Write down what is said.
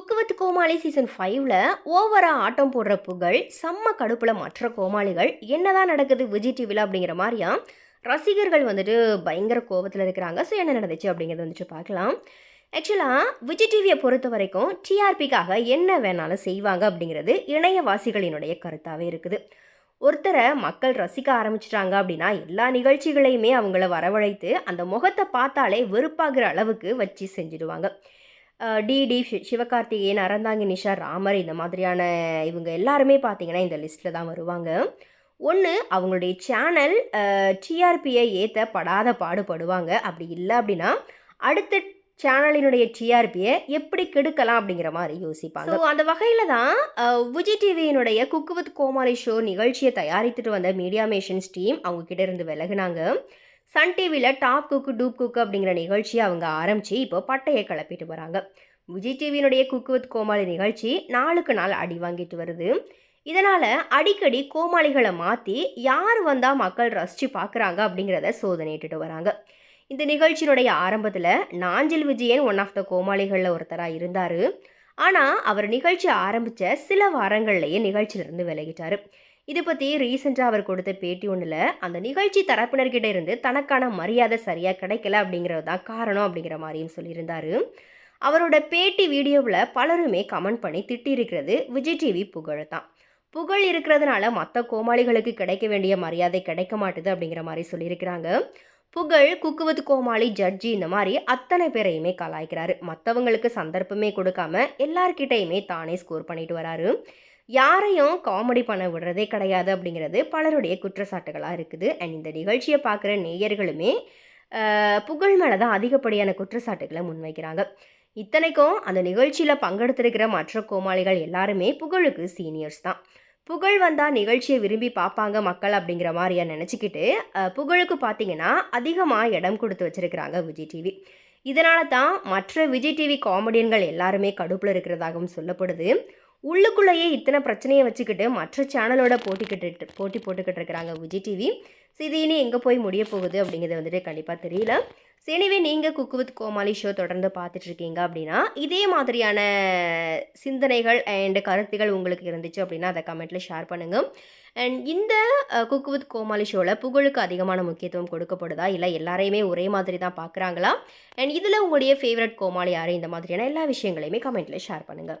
Cook with Comali season ஃபைவ்ல ஓவரா ஆட்டம் போடுற புகழ் செம்ம கடுப்புல மற்ற கோமாளிகள் என்னதான் நடக்குது விஜய் டிவியில் அப்படிங்கிற மாதிரியா ரசிகர்கள் வந்துட்டு பயங்கர கோபத்தில் இருக்கிறாங்க. ஸோ என்ன நடந்துச்சு அப்படிங்கிறத வந்துட்டு பார்க்கலாம். ஆக்சுவலாக விஜய் டிவியை பொறுத்த வரைக்கும் டிஆர்பிக்காக என்ன வேணாலும் செய்வாங்க அப்படிங்கிறது இணையவாசிகளினுடைய கருத்தாகவே இருக்குது. ஒருத்தரை மக்கள் ரசிக்க ஆரம்பிச்சிட்டாங்க அப்படின்னா எல்லா நிகழ்ச்சிகளையுமே அவங்கள வரவழைத்து அந்த முகத்தை பார்த்தாலே வெறுப்பாகிற அளவுக்கு வச்சு செஞ்சிடுவாங்க. டிடி சிவகார்த்திகேயன் அறந்தாங்கி நிஷா ராமர் இந்த மாதிரியான இவங்க எல்லாருமே பார்த்தீங்கன்னா இந்த லிஸ்ட்டில் தான் வருவாங்க. ஒன்று அவங்களுடைய சேனல் டிஆர்பியை ஏற்ற படாத பாடுபடுவாங்க. அப்படி இல்லை அப்படின்னா அடுத்த சேனலினுடைய டிஆர்பியை எப்படி கெடுக்கலாம் அப்படிங்கிற மாதிரி யோசிப்பாங்க. ஸோ அந்த வகையில் தான் விஜய் டிவியினுடைய குக்கு வித் கோமாளி ஷோ நிகழ்ச்சியை தயாரித்துட்டு வந்த மீடியா மேஷன்ஸ் டீம் அவங்ககிட்ட இருந்து விலகுனாங்க. சன் டிவியில் டாப் குக்கு டூப் குக்கு அப்படிங்கிற நிகழ்ச்சியை அவங்க ஆரம்பித்து இப்போ பட்டையை கிளப்பிட்டு வராங்க விஜய் டிவியினுடைய குக்கு வித் கோமாளி நிகழ்ச்சி நாளுக்கு நாள் அடி வாங்கிட்டு வருது. இதனால் அடிக்கடி கோமாளிகளை மாற்றி யார் வந்தால் மக்கள் ரசித்து பார்க்குறாங்க அப்படிங்கிறத சோதனையிட்டுட்டு வராங்க. இந்த நிகழ்ச்சியினுடைய ஆரம்பத்தில் Nanjil Vijayan one of the கோமாளிகளில் ஒருத்தராக இருந்தார். ஆனால் அவர் நிகழ்ச்சி ஆரம்பித்த சில வாரங்கள்லேயே நிகழ்ச்சியிலிருந்து விலகிட்டார். இது பற்றி ரீசெண்டாக அவர் கொடுத்த பேட்டி ஒன்றில் அந்த நிகழ்ச்சி தரப்பினர்கிட்ட இருந்து தனக்கான மரியாதை சரியாக கிடைக்கல அப்படிங்கிறது தான் காரணம் அப்படிங்கிற மாதிரியும் சொல்லியிருந்தார். அவரோட பேட்டி வீடியோவில் பலருமே கமெண்ட் பண்ணி திட்டியிருக்கிறது விஜய் டிவி புகழ் தான். புகழ் இருக்கிறதுனால மற்ற கோமாளிகளுக்கு கிடைக்க வேண்டிய மரியாதை கிடைக்க மாட்டுது அப்படிங்கிற மாதிரி சொல்லியிருக்கிறாங்க. புகழ் குக்குவத் கோமாளி ஜட்ஜி இந்த மாதிரி அத்தனை பேரையுமே கலாய்க்கிறாரு. மற்றவங்களுக்கு சந்தர்ப்பமே கொடுக்காம எல்லார்கிட்டையுமே தானே ஸ்கோர் பண்ணிட்டு வராரு. யாரையும் காமெடி பண்ண விடுறதே கிடையாது அப்படிங்கிறது பலருடைய குற்றச்சாட்டுகளாக இருக்குது. அண்ட் இந்த நிகழ்ச்சியை பார்க்குற நேயர்களுமே புகழ் மேலே தான் அதிகப்படியான குற்றச்சாட்டுகளை முன்வைக்கிறாங்க. இத்தனைக்கும் அந்த நிகழ்ச்சியில் பங்கெடுத்திருக்கிற மற்ற கோமாளிகள் எல்லாருமே புகழுக்கு சீனியர்ஸ் தான். புகழ் வந்தால் நிகழ்ச்சியை விரும்பி பார்ப்பாங்க மக்கள் அப்படிங்கிற மாதிரியா நினச்சிக்கிட்டு புகழுக்கு பார்த்தீங்கன்னா அதிகமாக இடம் கொடுத்து வச்சுருக்கிறாங்க விஜய் டிவி இதனால தான் மற்ற விஜய் டிவி காமெடியன்கள் எல்லாருமே கடுப்பில் இருக்கிறதாகவும் சொல்லப்படுது. உள்ளுக்குள்ளேயே இத்தனை பிரச்சனையை வச்சுக்கிட்டு மற்ற சேனலோட போட்டிக்கிட்டு போட்டி போட்டுக்கிட்டு இருக்கிறாங்க விஜய் டிவி ஸோ இது இனி எங்கே போய் முடிய போகுது அப்படிங்கிறது வந்துட்டு கண்டிப்பாக தெரியல. ஸோ எனிவே நீங்கள் குக்கு வித் கோமாளி ஷோ தொடர்ந்து பார்த்துட்ருக்கீங்க அப்படின்னா இதே மாதிரியான சிந்தனைகள் அண்ட் கருத்துகள் உங்களுக்கு இருந்துச்சு அப்படின்னா அதை கமெண்ட்டில் ஷேர் பண்ணுங்கள் அண்ட் இந்த குக்கு வித் கோமாளி ஷோவில் புகழுக்கு அதிகமான முக்கியத்துவம் கொடுக்கப்படுதா? இல்லை எல்லாரையுமே ஒரே மாதிரி தான் பார்க்குறாங்களா? அண்ட் இதில் உங்களுடைய ஃபேவரட் கோமாளி யார்? இந்த மாதிரியான எல்லா விஷயங்களையுமே கமெண்ட்டில் ஷேர் பண்ணுங்கள்